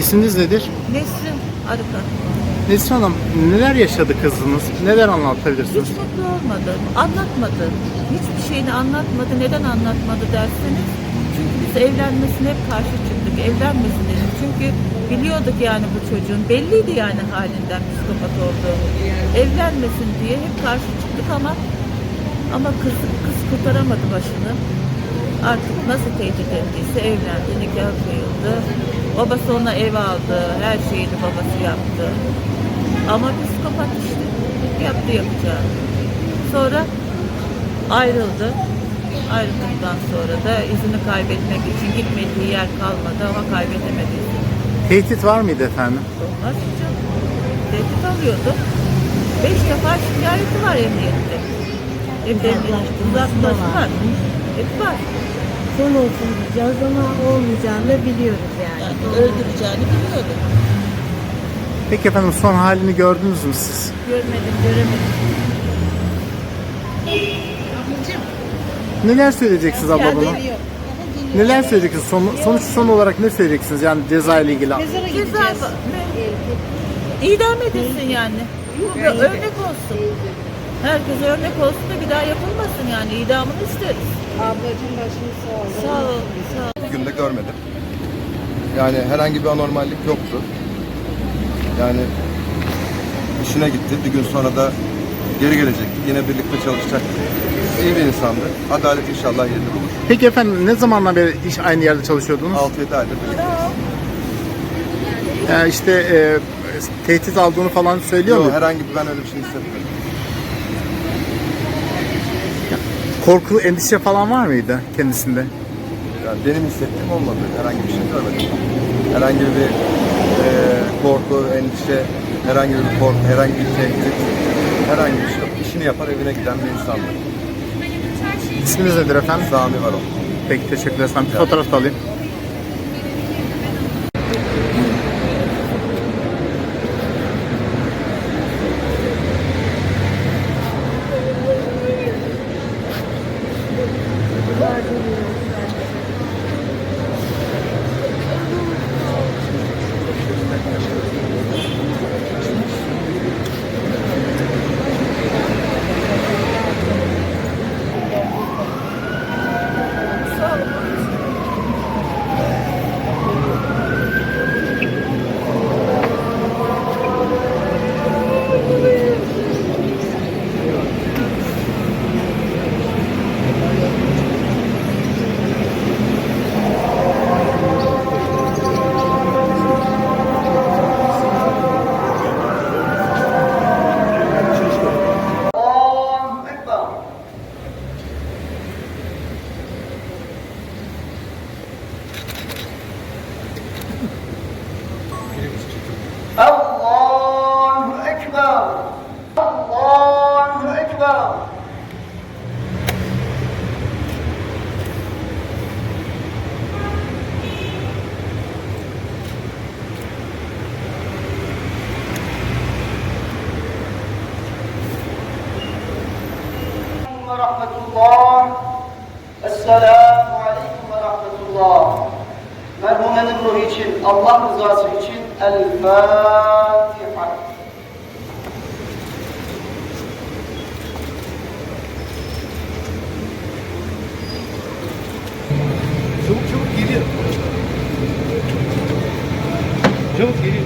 İsminiz nedir? Nesrin Arıkan. Nesrin Hanım neler yaşadı kızınız? Neler anlatabilirsiniz? Hiç mutlu olmadı. Anlatmadı. Hiçbir şeyini anlatmadı. Neden anlatmadı derseniz. Çünkü biz evlenmesine hep karşı çıktık. Evlenmesin dedik. Çünkü biliyorduk yani bu çocuğun. Belliydi yani halinden psikopat olduğu. Evlenmesin diye hep karşı çıktık ama ama kız, kız kurtaramadı başını. Artık nasıl tehdit ettiyse evlendi, nikah kıyıldı. Babası ona ev aldı, her şeyini babası yaptı. Ama psikopat işte. Yaptı yapacağını. Sonra ayrıldı. Ayrıldıktan sonra da izini kaybetmek için gitmediği yer kalmadı ama kaybetemedi. Tehdit var mıydı efendim? Olmaz canım? Tehdit alıyordu. Beş defa şikayeti var emniyette. Hem de uzaklaşma var. Hep var. Son olsun diyeceğiz ama olmayacağını da biliyoruz yani. Yani öldüreceğini biliyordu. Peki efendim son halini gördünüz mü siz? Görmedim, göremedim. Neler söyleyeceksiniz abla buna? Neler söyleyeceksiniz? Son, sonuç son olarak ne söyleyeceksiniz yani ceza ile ilgili? Ceza ne? İdam edilsin yani. Bu bir örnek olsun. Herkese örnek olsun da bir daha yapılmasın yani. İdamını isteriz. Ablacığım başın sağ olsun. Sağ ol, sağ ol. Bugün de görmedim. Yani herhangi bir anormallik yoktu. Yani işine gitti. Bir gün sonra da geri gelecekti. Yine birlikte çalışacaktı. İyi bir insandı. Adalet inşallah yerini bulur. Peki efendim ne zamandan beri iş aynı yerde çalışıyordunuz? 6-7 aydır birlikte. Yani işte e, tehdit aldığını falan söylüyor Yok, mu? herhangi bir ben öyle bir şey hissetmedim. Korku, endişe falan var mıydı kendisinde? Yani benim hissettiğim olmadı. Herhangi bir şey görmedim. Herhangi bir e, korku, endişe, herhangi bir korku, herhangi bir tehdit, herhangi bir şey yok. İşini yapar evine giden bir insandı. İsminiz nedir efendim? Sami var o. Peki teşekkürler efendim. Bir fotoğraf da alayım. ورحمة الله Esselamu Aleyküm ve Rahmetullah Merhumenin ruhu için, Allah rızası için El Fatiha Çabuk çabuk geliyor. Çabuk geliyor.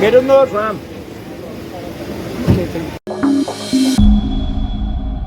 Meron Nur. Ma'am.